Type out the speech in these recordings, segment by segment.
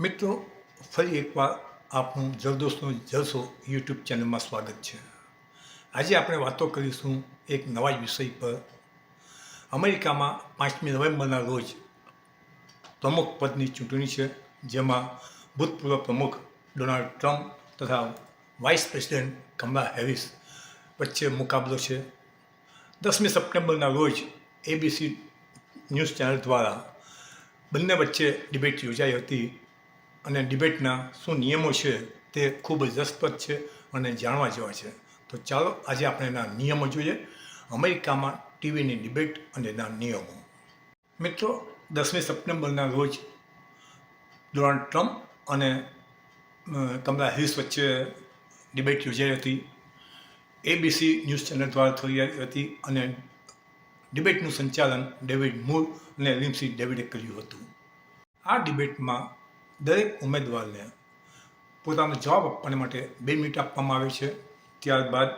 મિત્રો, ફરી એકવાર આપનું જલદોસ્તનો જલસો યુટ્યુબ ચેનલમાં સ્વાગત છે. આજે આપણે વાતો કરીશું એક નવા જ વિષય પર. અમેરિકામાં પાંચમી નવેમ્બરના રોજ પ્રમુખ પદની ચૂંટણી છે, જેમાં ભૂતપૂર્વ પ્રમુખ ડોનાલ્ડ ટ્રમ્પ તથા વાઇસ પ્રેસિડેન્ટ કમલા હેરિસ વચ્ચે મુકાબલો છે. દસમી સપ્ટેમ્બરના રોજ એબીસી ન્યૂઝ ચેનલ દ્વારા બંને વચ્ચે ડિબેટ યોજાઈ હતી. અને ડિબેટના શું નિયમો છે તે ખૂબ જ રસપ્રદ છે અને જાણવા જેવા છે. તો ચાલો આજે આપણે એના નિયમો જોઈએ. અમેરિકામાં ટીવીની ડિબેટ અને એના નિયમો. મિત્રો, દસમી સપ્ટેમ્બરના રોજ ડોનાલ્ડ ટ્રમ્પ અને કમલા હેરિસ વચ્ચે ડિબેટ યોજાઈ હતી. એબીસી ન્યૂઝ ચેનલ દ્વારા થઈ હતી અને ડિબેટનું સંચાલન ડેવિડ મૂર અને લિમ્સી ડેવિડે કર્યું હતું. આ ડિબેટમાં દરેક ઉમેદવારને પોતાનો જવાબ આપવાને માટે બે મિનિટ આપવામાં આવે છે. ત્યારબાદ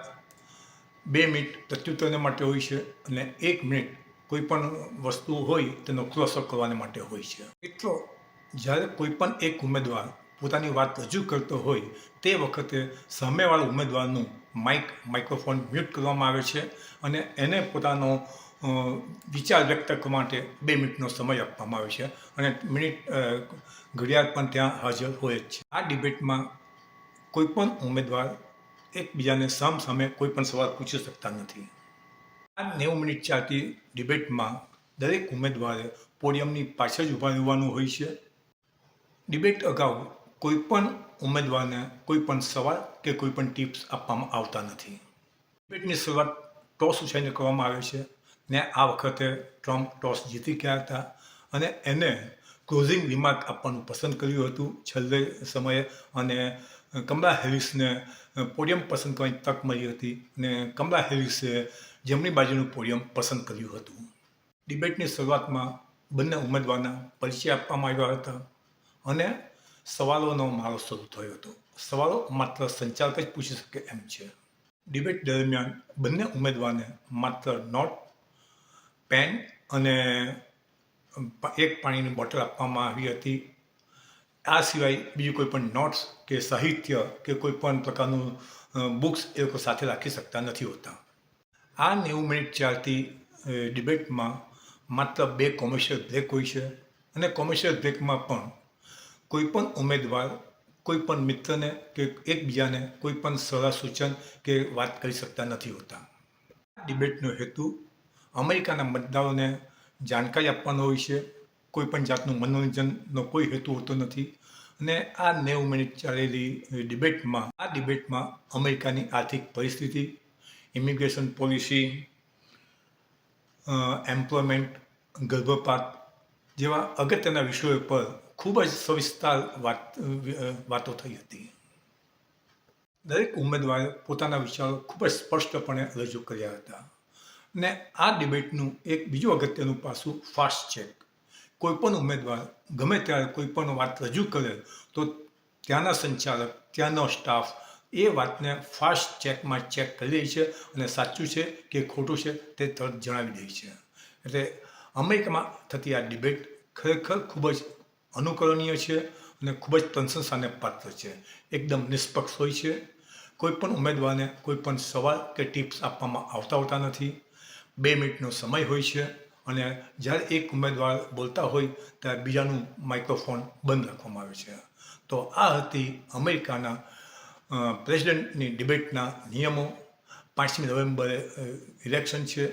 બે મિનિટ પ્રત્યુત્તરને માટે હોય છે અને એક મિનિટ કોઈ પણ વસ્તુ હોય તેનો ક્રોસઅપ કરવાને માટે હોય છે. મિત્રો, જ્યારે કોઈ પણ એક ઉમેદવાર પોતાની વાત રજૂ કરતો હોય, તે વખતે સામેવાળા ઉમેદવારનું માઇક માઇક્રોફોન મ્યુટ કરવામાં આવે છે અને એને પોતાનો વિચાર વ્યક્ત કરવા માટે બે મિનિટનો સમય આપવામાં આવે છે અને મિનિટ ઘડિયાળ પણ ત્યાં હાજર હોય જ છે. આ ડિબેટમાં કોઈ પણ ઉમેદવાર એકબીજાને સામ સામે કોઈ પણ સવાલ પૂછી શકતા નથી. આ નેવું મિનિટ ચાલતી ડિબેટમાં દરેક ઉમેદવારે પોડિયમની પાછળ જ ઊભા રહેવાનું હોય છે. ડિબેટ અગાઉ કોઈ પણ ઉમેદવારને કોઈ પણ સવાલ કે કોઈ પણ ટિપ્સ આપવામાં આવતા નથી. ડિબેટની શરૂઆત ટોસ ઉછાઈને કરવામાં આવે છે. ને આ વખતે ટ્રમ્પ ટોસ જીતી ગયા હતા. અને એને ક્લોઝિંગ રિમાર્ક આપવાનું પસંદ કર્યું હતું છેલ્લે સમયે. અને કમલા હેરિસને પોડિયમ પસંદ કરવાની તક મળી હતી અને કમલા હેરિસે જમણી બાજુનું પોડિયમ પસંદ કર્યું હતું. ડિબેટની શરૂઆતમાં બંને ઉમેદવારના પરિચય આપવામાં આવ્યા હતા અને સવાલોનો મારો શરૂ થયો હતો. સવાલો માત્ર સંચાલક જ પૂછી શકે એમ છે. ડિબેટ દરમિયાન બંને ઉમેદવારને માત્ર નોટ પેન અને એક પાણીની બોટલ આપવામાં આવી હતી. આ સિવાય બીજું કોઈ પણ નોટ્સ કે સાહિત્ય કે કોઈ પણ પ્રકારનું બુક્સ એ લોકો સાથે રાખી શકતા નથી હોતા. આ નેવું મિનિટ ચાલતી ડિબેટમાં માત્ર બે કોમર્શિયલ બ્રેક હોય છે અને કોમર્શિયલ બ્રેકમાં પણ કોઈ પણ ઉમેદવાર, કોઈ પણ મિત્રને કે એકબીજાને કોઈ પણ સલાહ સૂચન કે વાત કરી શકતા નથી હોતા. ડિબેટનો હેતુ અમેરિકાના મતદારોને જાણકારી આપવાનો હોય છે. કોઈ પણ જાતનું મનોરંજનનો કોઈ હેતુ હોતો નથી. અને આ નેવું મિનિટ ચાલેલી ડિબેટમાં, આ ડિબેટમાં અમેરિકાની આર્થિક પરિસ્થિતિ, ઇમિગ્રેશન પોલિસી એમ્પ્લોયમેન્ટ, ગર્ભપાત જેવા અગત્યના વિષયો પર ખૂબ જ સવિસ્તાર વાત વાતો થઈ હતી. દરેક ઉમેદવારે પોતાના વિચારો ખૂબ જ સ્પષ્ટપણે રજૂ કર્યા હતા. ને આ ડિબેટનું એક બીજું અગત્યનું પાસું ફાસ્ટ ચેક કોઈ પણ ઉમેદવાર ગમે ત્યારે કોઈ પણ વાત રજૂ કરે તો ત્યાંના સંચાલક, ત્યાંનો સ્ટાફ એ વાતને ફાસ્ટ ચેકમાં ચેક કરી દે છે અને સાચું છે કે ખોટું છે તે તરત જણાવી દે છે. એટલે અમેરિકામાં થતી આ ડિબેટ ખરેખર ખૂબ જ અનુકરણીય છે અને ખૂબ જ પ્રશંસાને પાત્ર છે. એકદમ નિષ્પક્ષ હોય છે. કોઈપણ ઉમેદવારને કોઈ પણ સવાલ કે ટિપ્સ આપવામાં આવતા હોતા નથી. બે મિનિટનો સમય હોય છે અને જ્યારે એક ઉમેદવાર બોલતા હોય ત્યારે બીજાનું માઇક્રોફોન બંધ રાખવામાં આવે છે. તો આ હતી અમેરિકાના પ્રેસિડેન્ટની ડિબેટના નિયમો. પાંચમી નવેમ્બરે ઇલેક્શન છે.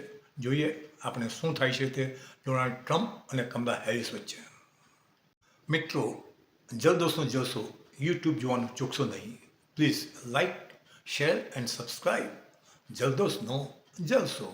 જોઈએ આપણે શું થાય છે તે. ડોનાલ્ડ ટ્રમ્પ અને કમલા હેરિસ વચ્ચે. મિત્રો જલદોષનો જલસો યુટ્યુબ જોવાનું ચૂકશો નહીં. Please like share and subscribe જલદોષનો જલસો.